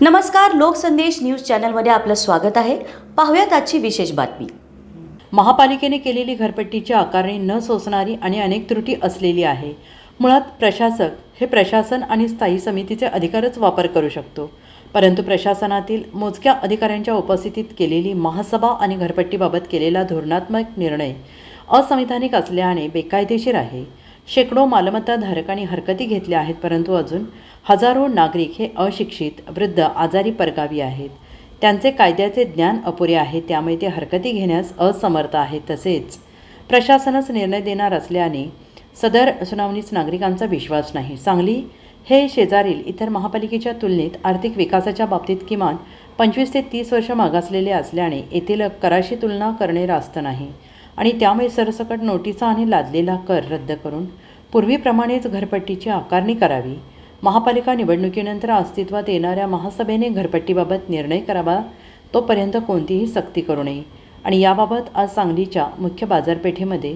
नमस्कार लोकसंदेश न्यूज चॅनलमध्ये आपलं स्वागत आहे. पाहूयात आजची विशेष बातमी. महापालिकेने केलेली घरपट्टीची आकारणी न सोसणारी आणि अनेक त्रुटी असलेली आहे. मुळात प्रशासक हे प्रशासन आणि स्थायी समितीचे अधिकारच वापर करू शकतो. परंतु प्रशासनातील मोजक्या अधिकाऱ्यांच्या उपस्थितीत केलेली महासभा आणि घरपट्टीबाबत केलेला धोरणात्मक निर्णय असंविधानिक असल्याने बेकायदेशीर आहे. शेकडो मालमत्ताधारकांनी हरकती घेतल्या आहेत परंतु अजून हजारो नागरिक हे अशिक्षित वृद्ध आजारी परगावी आहेत. त्यांचे कायद्याचे ज्ञान अपुरे आहे त्यामुळे ते हरकती घेण्यास असमर्थ आहेत तसेच प्रशासनच निर्णय देणार असल्याने सदर सुनावणीस नागरिकांचा विश्वास नाही. सांगली हे शेजारील इतर महापालिकेच्या तुलनेत आर्थिक विकासाच्या बाबतीत किमान पंचवीस ते तीस वर्ष मागासलेले असल्याने येथील कराशी तुलना करणे रास्त नाही. आणि त्यामुळे सरसकट नोटिसा आणि लादलेला कर रद्द करून पूर्वीप्रमाणेच घरपट्टीची आकारणी करावी. महापालिका निवडणुकीनंतर अस्तित्वात येणाऱ्या महासभेने घरपट्टीबाबत निर्णय करावा तोपर्यंत कोणतीही सक्ती करू नये. आणि याबाबत आज सांगलीच्या मुख्य बाजारपेठेमध्ये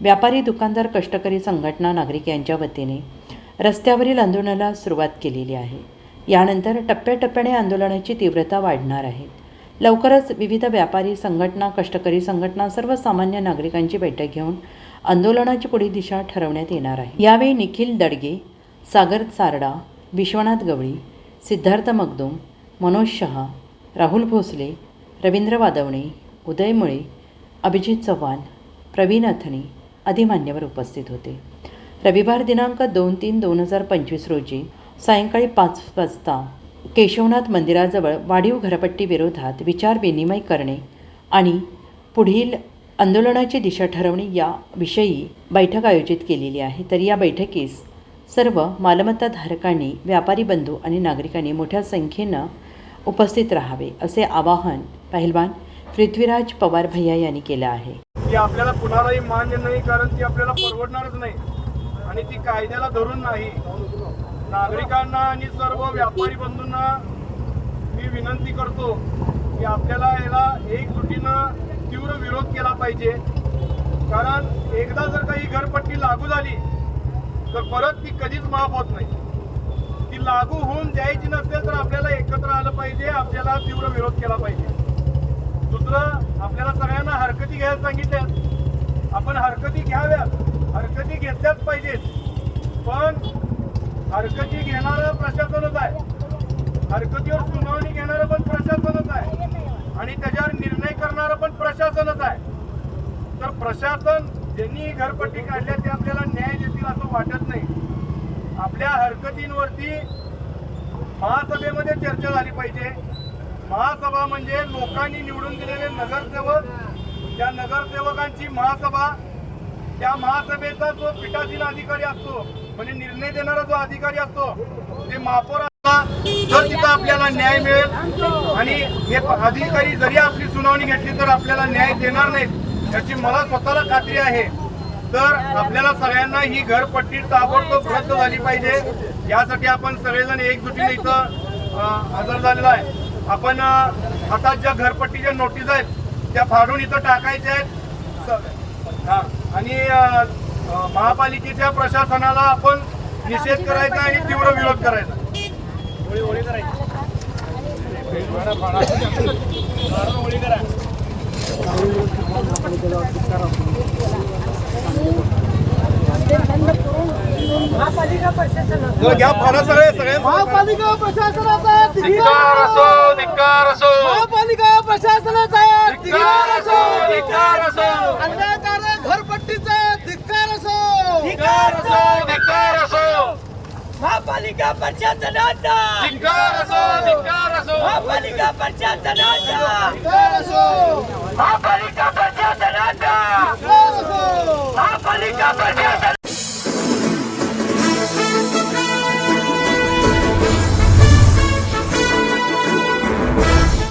व्यापारी दुकानदार कष्टकरी संघटना नागरिक यांच्या वतीने रस्त्यावरील आंदोलनाला सुरुवात केलेली आहे. यानंतर टप्प्याटप्प्याने आंदोलनाची तीव्रता वाढणार आहे. लवकरच विविध व्यापारी संघटना कष्टकरी संघटना सर्वसामान्य नागरिकांची बैठक घेऊन आंदोलनाची पुढील दिशा ठरवण्यात येणार आहे. यावेळी निखिल दडगे सागर सारडा विश्वनाथ गवळी सिद्धार्थ मगदुम मनोज शहा राहुल भोसले रवींद्र वादवणे उदय मुळे अभिजित चव्हाण प्रवीण अथणी आदी मान्यवर उपस्थित होते. रविवार दिनांक दोन तीन दोन हजार पंचवीस रोजी सायंकाळी पाच वाजता केशवनाथ मंदिराजवळ वाढीव घरपट्टीविरोधात विचारविनिमय करणे आणि पुढील आंदोलनाची दिशा ठरवणे याविषयी बैठक आयोजित केलेली आहे. तर या बैठकीस सर्व मालमत्ताधारकांनी व्यापारी बंधू आणि नागरिकांनी मोठ्या संख्येनं उपस्थित राहावे असे आवाहन पहिलवान पृथ्वीराज पवार भैया यांनी केलं आहे. की आपल्याला कुणालाही मान्य नाही कारण ती आपल्याला परवडणारच नाही आणि ती कायद्याला धरून नाही. नागरिकांना आणि सर्व व्यापारी बंधूंना मी विनंती करतो की आपल्याला याला एकजुटीनं तीव्र विरोध केला पाहिजे. कारण एकदा जर का ही घरपट्टी लागू झाली तर परत ती कधीच माफ होत नाही. ती लागू होऊन द्यायची नसेल तर आपल्याला एकत्र आलं पाहिजे आपल्याला तीव्र विरोध केला पाहिजे. दुसरं आपल्याला सगळ्यांना हरकती घ्यायला सांगितल्यात. आपण हरकती घ्याव्यात हरकती घेतल्याच पाहिजेत. पण हरकती घेणारं प्रशासनच आहे. हरकतीवर सुनावणी घेणारं पण प्रशासनच आहे. आणि त्याच्यावर निर्णय करणारं पण प्रशासनच आहे. तर प्रशासन ज्यांनी घरपट्टी काढल्या ते आपल्याला न्याय देतील असं वाटत नाही. आपल्या हरकतींवरती महासभेमध्ये चर्चा झाली पाहिजे. महासभा म्हणजे लोकांनी निवडून दिलेले नगरसेवक. त्या नगरसेवकांची महासभा त्या महासभेचा जो पीठासीन अधिकारी असतो म्हणजे निर्णय देणारा जो अधिकारी असतो ते महापौर असला तर तिथं आपल्याला न्याय मिळेल आणि हे अधिकारी जरी आपली सुनावणी घेतली तर आपल्याला न्याय देणार नाहीत याची मला स्वतःला खात्री आहे. तर आपल्याला सगळ्यांना ही घरपट्टी ताबडतोब रद्द झाली पाहिजे. यासाठी आपण सगळेजण एकजुटीने इथं हजर झालेलो आहे. आपण हातात आता ज्या घरपट्टीच्या नोटीस आहेत त्या फाडून इथं टाकायच्या आहेत. आणि महापालिकेच्या प्रशासनाला आपण निषेध करायचा आणि तीव्र विरोध करायचा. महापालिका प्रशासनाचा घ्या सगळे सगळे. महापालिका प्रशासनाचा धिक्कार असो धिक्कार असो. महापालिका प्रशासनाचा धिक्कार असो धिक्कार असो. Dikaraso! Dikaraso! Mapalika parchata nanda! Dikaraso! Dikaraso! Mapalika parchata nanda! Dikaraso! Mapalika parchata nanda! Dikaraso! Mapalika parchata